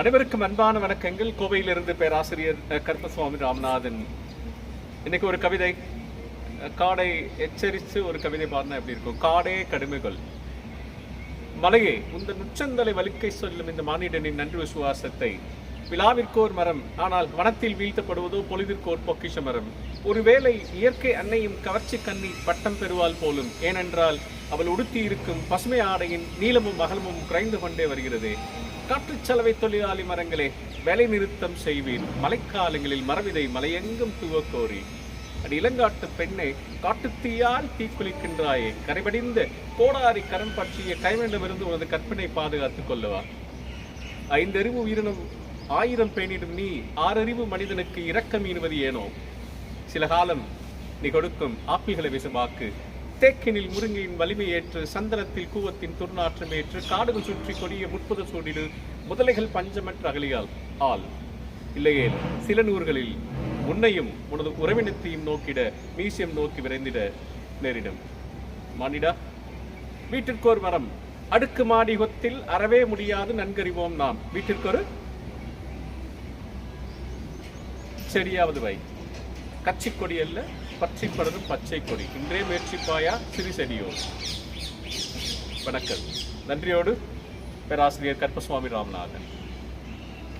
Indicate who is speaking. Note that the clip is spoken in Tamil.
Speaker 1: அனைவருக்கும் அன்பான வணக்கங்கள். கோவையிலிருந்து பேராசிரியர் கருப்பசுவாமி ராமநாதன். இன்னைக்கு ஒரு கவிதை காடை எச்சரித்து ஒரு கவிதை பாடினா எப்படி இருக்கும்? காடே கடுமைகள். மலையே உந்த நுச்சந்தலை வலிக்கை சொல்லும் இந்த மானிடனின் நன்றி விசுவாசத்தை. விழாவிற்கோர் மரம் ஆனால் வனத்தில் வீழ்த்தப்படுவதோ பொழுதிற்கோர் பொக்கிஷ மரம். ஒருவேளை இயற்கை அன்னையும் கவர்ச்சி கண்ணி பட்டம் பெறுவாள் போலும். ஏனென்றால் அவள் உடுத்தி இருக்கும் பசுமை ஆடையின் நீளமும் அகலமும் குறைந்து கொண்டே வருகிறது. காற்றுச் தொழிலாளி மரங்களே வேலை நிறுத்தம் செய்வீர். மழைக்காலங்களில் மரவிதை மலையெங்கும் தூவக் கோரி அடி இளங்காட்டு பெண்ணை காட்டுத்தீயால் தீக்குளிக்கின்றாயே. கரைபடிந்த கோடாரி கரம் பற்றிய கைவண்டமிருந்து உனது கற்பனை பாதுகாத்துக் கொள்ளவா. ஐந்தறிவு உயிரினம் ஆயிரம் பேணிடும் நீ ஆறறிவு மனிதனுக்கு இரக்கம் ஈனுவது ஏனோ? சில காலம் நீ கொடுக்கும் ஆப்பிள்களை விசுமாக்கு தேக்கினில் முருங்கையின் வலிமை ஏற்று சந்தனத்தில் கூவத்தின் துர்நாற்றம் ஏற்று காடுகள் சுற்றி கொடிய முற்பது சூடிடு முதலைகள் பஞ்சமற்ற அகலியால் ஆள். இல்லையே சில நூறுகளில் உன்னையும் உனது உறவினத்தையும் நோக்கிட மீசியம் நோக்கி விரைந்திட நேரிடும். மானிடா வீட்டிற்கோர் மரம் அடுக்கு மாடி கொத்தில் அறவே முடியாது நன்கறிவோம் நாம். வீட்டிற்கொரு? செடியாவது வை. கட்சி கொடி அல்ல பச்சை படரும் பச்சை கொடி இன்றே முயற்சிப்பாயா சிறு வணக்கம். நன்றியோடு பேராசிரியர் கற்பசுவாமி ராமநாதன்.